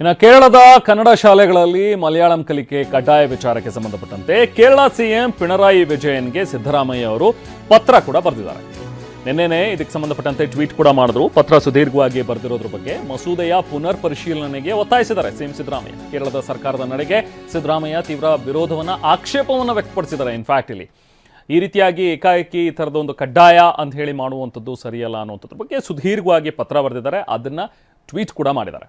ಇನ್ನು ಕೇರಳದ ಕನ್ನಡ ಶಾಲೆಗಳಲ್ಲಿ ಮಲಯಾಳಂ ಕಲಿಕೆ ಕಡ್ಡಾಯ ವಿಚಾರಕ್ಕೆ ಸಂಬಂಧಪಟ್ಟಂತೆ ಕೇರಳ ಸಿಎಂ ಪಿಣರಾಯಿ ವಿಜಯನ್ಗೆ ಸಿದ್ದರಾಮಯ್ಯ ಅವರು ಪತ್ರ ಕೂಡ ಬರೆದಿದ್ದಾರೆ. ನಿನ್ನೆನೆ ಇದಕ್ಕೆ ಸಂಬಂಧಪಟ್ಟಂತೆ ಟ್ವೀಟ್ ಕೂಡ ಮಾಡಿದ್ರು. ಪತ್ರ ಸುದೀರ್ಘವಾಗಿ ಬರೆದಿರೋದ್ರ ಬಗ್ಗೆ ಮಸೂದೆಯ ಪುನರ್ ಪರಿಶೀಲನೆಗೆ ಒತ್ತಾಯಿಸಿದ್ದಾರೆ ಸಿಎಂ ಸಿದ್ದರಾಮಯ್ಯ. ಕೇರಳದ ಸರ್ಕಾರದ ನಡೆಗೆ ಸಿದ್ದರಾಮಯ್ಯ ತೀವ್ರ ವಿರೋಧವನ್ನ ಆಕ್ಷೇಪವನ್ನು ವ್ಯಕ್ತಪಡಿಸಿದ್ದಾರೆ. ಇನ್ಫ್ಯಾಕ್ಟ್ ಇಲ್ಲಿ ಈ ರೀತಿಯಾಗಿ ಏಕಾಏಕಿ ಈ ಥರದ ಒಂದು ಕಡ್ಡಾಯ ಅಂತ ಹೇಳಿ ಮಾಡುವಂಥದ್ದು ಸರಿಯಲ್ಲ ಅನ್ನುವಂಥದ್ರ ಬಗ್ಗೆ ಸುದೀರ್ಘವಾಗಿ ಪತ್ರ ಬರೆದಿದ್ದಾರೆ. ಅದನ್ನ ಟ್ವೀಟ್ ಕೂಡ ಮಾಡಿದ್ದಾರೆ.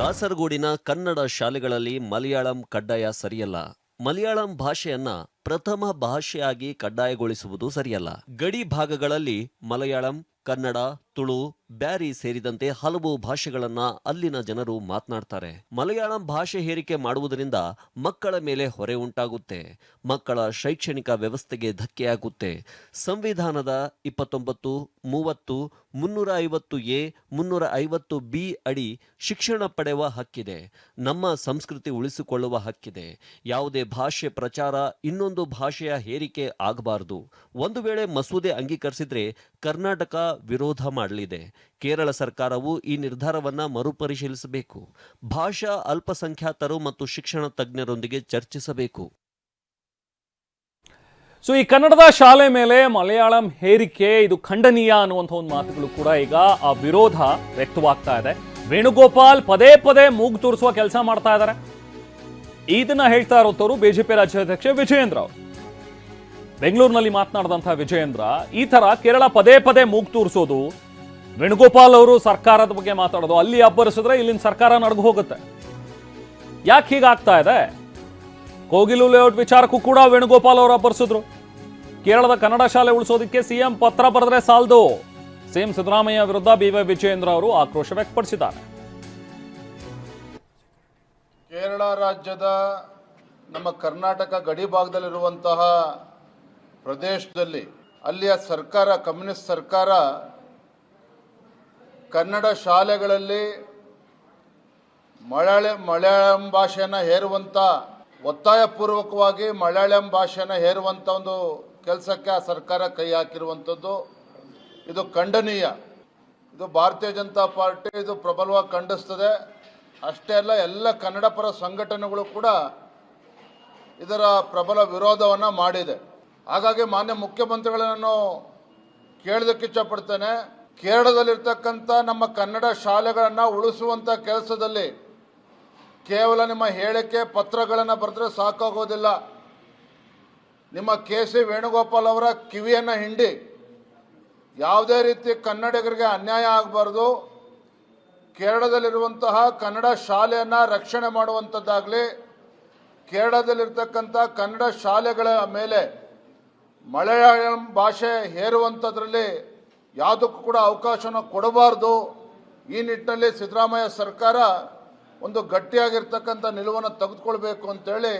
ಕಾಸರಗೋಡಿನ ಕನ್ನಡ ಶಾಲೆಗಳಲ್ಲಿ ಮಲಯಾಳಂ ಕಡ್ಡಾಯ ಸರಿಯಲ್ಲ. ಮಲಯಾಳಂ ಭಾಷೆಯನ್ನ ಪ್ರಥಮ ಭಾಷೆಯಾಗಿ ಕಡ್ಡಾಯಗೊಳಿಸುವುದು ಸರಿಯಲ್ಲ. ಗಡಿ ಭಾಗಗಳಲ್ಲಿ ಮಲಯಾಳಂ, ಕನ್ನಡ ತುಳು, ಬ್ಯಾರಿ ಸೇರಿದಂತೆ ಹಲವು ಭಾಷೆಗಳನ್ನ ಅಲ್ಲಿನ ಜನರು ಮಾತನಾಡ್ತಾರೆ. ಮಲಯಾಳಂ ಭಾಷೆ ಹೇರಿಕೆ ಮಾಡುವುದರಿಂದ ಮಕ್ಕಳ ಮೇಲೆ ಹೊರೆ ಉಂಟಾಗುತ್ತೆ. ಮಕ್ಕಳ ಶೈಕ್ಷಣಿಕ ವ್ಯವಸ್ಥೆಗೆ ಧಕ್ಕೆಯಾಗುತ್ತೆ. ಸಂವಿಧಾನದ ಇಪ್ಪತ್ತೊಂಬತ್ತು, ಮೂವತ್ತು ಮುನ್ನೂರ ಐವತ್ತು ಎ ಮುನ್ನೂರ ಐವತ್ತು ಬಿ ಅಡಿ ಶಿಕ್ಷಣ ಪಡೆಯುವ ಹಕ್ಕಿದೆ. ನಮ್ಮ ಸಂಸ್ಕೃತಿ ಉಳಿಸಿಕೊಳ್ಳುವ ಹಕ್ಕಿದೆ. ಯಾವುದೇ ಭಾಷೆ ಪ್ರಚಾರ ಇನ್ನೊಂದು ಭಾಷೆಯ ಹೇರಿಕೆ ಆಗಬಾರದು. ಒಂದು ವೇಳೆ ಮಸೂದೆ ಅಂಗೀಕರಿಸಿದ್ರೆ ಕರ್ನಾಟಕ ವಿರೋಧ ಮಾಡಲಿದೆ. ಕೇರಳ ಸರ್ಕಾರವು ಈ ನಿರ್ಧಾರವನ್ನ ಮರುಪರಿಶೀಲಿಸಬೇಕು. ಭಾಷಾ ಅಲ್ಪಸಂಖ್ಯಾತರು ಮತ್ತು ಶಿಕ್ಷಣ ತಜ್ಞರೊಂದಿಗೆ ಚರ್ಚಿಸಬೇಕು. ಸೊ, ಈ ಕನ್ನಡದ ಶಾಲೆ ಮೇಲೆ ಮಲಯಾಳಂ ಹೇರಿಕೆ, ಇದು ಖಂಡನೀಯ ಅನ್ನುವಂಥ ಒಂದು ಮಾತುಗಳು ಕೂಡ ಈಗ ಆ ವಿರೋಧ ವ್ಯಕ್ತವಾಗ್ತಾ ಇದೆ. ವೇಣುಗೋಪಾಲ್ ಪದೇ ಪದೇ ಮೂಗು ತೋರಿಸುವ ಕೆಲಸ ಮಾಡ್ತಾ ಇದ್ದಾರೆ ಇದನ್ನ ಹೇಳ್ತಾ ಇರೋಂಥವ್ರು ಬಿಜೆಪಿ ರಾಜ್ಯಾಧ್ಯಕ್ಷ ವಿಜಯೇಂದ್ರ ಅವರು. ಬೆಂಗಳೂರಿನಲ್ಲಿ ಮಾತನಾಡಿದಂತಹ ವಿಜಯೇಂದ್ರ, ಈ ತರ ಕೇರಳ ಪದೇ ಪದೇ ಮೂಗು ತೂರಿಸೋದು ವೇಣುಗೋಪಾಲ್ ಅವರು ಸರ್ಕಾರದ ಬಗ್ಗೆ ಮಾತಾಡೋದು. ಅಲ್ಲಿ ಅಬ್ಬರಿಸಿದ್ರೆ ಇಲ್ಲಿನ ಸರ್ಕಾರ ನಡ್ಗು ಹೋಗುತ್ತೆ. ಯಾಕೆ ಹೀಗಾಗ್ತಾ ಇದೆ? ಕೋಗಿಲು ಲೇಔಟ್ ವಿಚಾರಕ್ಕೂ ಕೂಡ ವೇಣುಗೋಪಾಲ್ ಅವರು ಅಬ್ಬರಿಸಿದ್ರು. ಕೇರಳದ ಕನ್ನಡ ಶಾಲೆ ಉಳಿಸೋದಕ್ಕೆ ಸಿಎಂ ಪತ್ರ ಬರೆದ್ರೆ ಸಾಲದು. ಸಿಎಂ ಸಿದ್ದರಾಮಯ್ಯ ವಿರುದ್ಧ ಬಿ ವೈ ವಿಜಯೇಂದ್ರ ಅವರು ಆಕ್ರೋಶ ವ್ಯಕ್ತಪಡಿಸಿದ್ದಾರೆ. ಕೇರಳ ರಾಜ್ಯದ ನಮ್ಮ ಕರ್ನಾಟಕ ಗಡಿ ಭಾಗದಲ್ಲಿರುವಂತಹ ಪ್ರದೇಶದಲ್ಲಿ ಅಲ್ಲಿಯ ಸರ್ಕಾರ, ಕಮ್ಯುನಿಸ್ಟ್ ಸರ್ಕಾರ ಕನ್ನಡ ಶಾಲೆಗಳಲ್ಲಿ ಮಲಯಾಳ ಮಲಯಾಳಂ ಭಾಷೆಯನ್ನು ಹೇರುವಂಥ ಒತ್ತಾಯಪೂರ್ವಕವಾಗಿ ಮಲಯಾಳಂ ಭಾಷೆಯನ್ನು ಹೇರುವಂಥ ಒಂದು ಕೆಲಸಕ್ಕೆ ಆ ಸರ್ಕಾರ ಕೈ ಹಾಕಿರುವಂಥದ್ದು ಇದು ಖಂಡನೀಯ. ಇದು ಭಾರತೀಯ ಜನತಾ ಪಾರ್ಟಿ, ಇದು ಪ್ರಬಲವಾಗಿ ಖಂಡಿಸ್ತದೆ. ಅಷ್ಟೇ ಅಲ್ಲ, ಎಲ್ಲ ಕನ್ನಡ ಪರ ಸಂಘಟನೆಗಳು ಕೂಡ ಇದರ ಪ್ರಬಲ ವಿರೋಧವನ್ನು ಮಾಡಿದೆ. ಹಾಗಾಗಿ ಮಾನ್ಯ ಮುಖ್ಯಮಂತ್ರಿಗಳನ್ನು ಕೇಳೋದಕ್ಕೆ ಇಷ್ಟಪಡ್ತೇನೆ ಕೇರಳದಲ್ಲಿರ್ತಕ್ಕಂಥ ನಮ್ಮ ಕನ್ನಡ ಶಾಲೆಗಳನ್ನು ಉಳಿಸುವಂಥ ಕೆಲಸದಲ್ಲಿ ಕೇವಲ ನಿಮ್ಮ ಹೇಳಿಕೆ ಪತ್ರಗಳನ್ನು ಬರೆದ್ರೆ ಸಾಕಾಗೋದಿಲ್ಲ. ನಿಮ್ಮ ಕೆ ಸಿ ವೇಣುಗೋಪಾಲ್ ಅವರ ಕಿವಿಯನ್ನು ಹಿಂಡಿ ಯಾವುದೇ ರೀತಿ ಕನ್ನಡಿಗರಿಗೆ ಅನ್ಯಾಯ ಆಗಬಾರ್ದು. ಕೇರಳದಲ್ಲಿರುವಂತಹ ಕನ್ನಡ ಶಾಲೆಯನ್ನು ರಕ್ಷಣೆ ಮಾಡುವಂಥದ್ದಾಗಲಿ, ಕೇರಳದಲ್ಲಿರ್ತಕ್ಕಂಥ ಕನ್ನಡ ಶಾಲೆಗಳ ಮೇಲೆ ಮಲಯಾಳಂ ಭಾಷೆ ಹೇರುವಂಥದ್ರಲ್ಲಿ ಯಾವುದಕ್ಕೂ ಕೂಡ ಅವಕಾಶನ ಕೊಡಬಾರ್ದು. ಈ ನಿಟ್ಟಿನಲ್ಲಿ ಸಿದ್ದರಾಮಯ್ಯ ಸರ್ಕಾರ ಒಂದು ಗಟ್ಟಿಯಾಗಿರ್ತಕ್ಕಂಥ ನಿಲುವನ್ನು ತೆಗೆದುಕೊಳ್ಬೇಕು ಅಂತೇಳಿ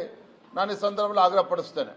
ನಾನು ಈ ಸಂದರ್ಭದಲ್ಲಿ ಆಗ್ರಹಪಡಿಸ್ತೇನೆ.